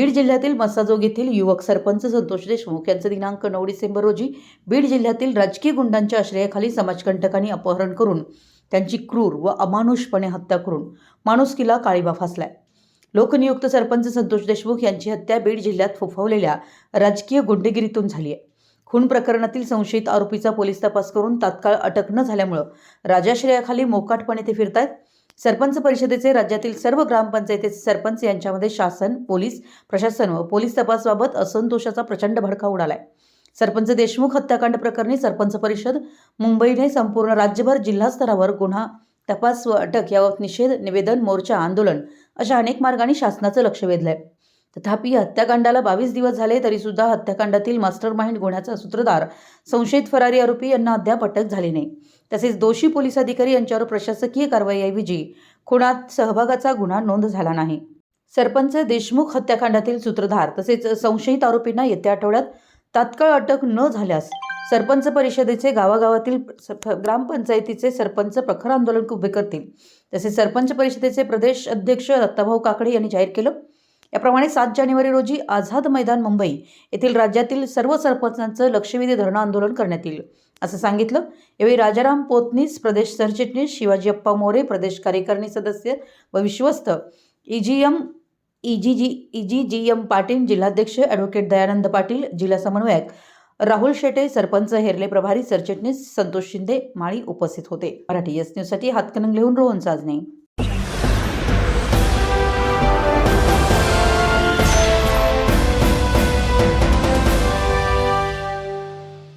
बीड जिल्ह्यातील मसाजोग येथील युवक सरपंच संतोष देशमुख यांचं दिनांक नऊ डिसेंबर रोजी बीड जिल्ह्यातील राजकीय गुंडांच्या आश्रयाखाली समाजकंटकांनी अपहरण करून त्यांची क्रूर व अमानुषपणे हत्या करून माणुसकीला काळीबा फासलाय. लोकनियुक्त सरपंच संतोष देशमुख यांची हत्या बीड जिल्ह्यात फोफावलेल्या राजकीय गुंडगिरीतून झाली आहे खून प्रकरणातील संशयित आरोपीचा पोलीस तपास करून तात्काळ अटक न झाल्यामुळं राजाश्रयाखाली मोकाटपणे ते फिरतायत. सरपंच परिषदेचे राज्यातील सर्व ग्रामपंचायतीचे सरपंच यांच्यामध्ये शासन पोलीस प्रशासन व पोलीस तपासबाबत असंतोषाचा प्रचंड भडका उडालाय. सरपंच देशमुख हत्याकांड प्रकरणी सरपंच परिषद मुंबईने संपूर्ण राज्यभर जिल्हा स्तरावर गुन्हा तपास व अटक याबाबत निषेध निवेदन मोर्चा आंदोलन अशा अनेक मार्गांनी शासनाचं लक्ष वेधलंय. तथापि हत्याकांडाला बावीस दिवस झाले तरी सुद्धा हत्याकांडातील मास्टर माइंड गुन्ह्याचा सूत्रधार संशयित फरारी आरोपी यांना अद्याप अटक झाली नाही. तसेच दोषी पोलीस अधिकारी यांच्यावर प्रशासकीय कारवाईऐवजी खुणात सहभागाचा गुन्हा नोंद झाला नाही. सरपंच देशमुख हत्याकांडातील सूत्रधार तसेच संशयित आरोपींना येत्या आठवड्यात तात्काळ अटक न झाल्यास सरपंच परिषदेचे गावागावातील स- ग्रामपंचायतीचे सरपंच प्रखर आंदोलन उभे करतील. तसेच सरपंच परिषदेचे प्रदेश अध्यक्ष दत्ताभाऊ काकडे यांनी जाहीर केलं याप्रमाणे सात जानेवारी रोजी आझाद मैदान मुंबई येथील राज्यातील सर्व सरपंचांचं लक्षवेधी धरणं आंदोलन करण्यात येईल. असं सांगितलं. यावेळी राजाराम पोतनीस प्रदेश सरचिटणीस शिवाजी अप्पा मोरे प्रदेश कार्यकारिणी सदस्य व विश्वस्त EGM EG G EG G M Patil जिल्हाध्यक्ष ॲडव्होकेट दयानंद पाटील जिल्हा समन्वयक राहुल शेटे सरपंच हेरले प्रभारी सरचिटणीस संतोष शिंदे माळी उपस्थित होते. मराठी एस न्यूजसाठी हातकणंगलेहून रोहन साजने.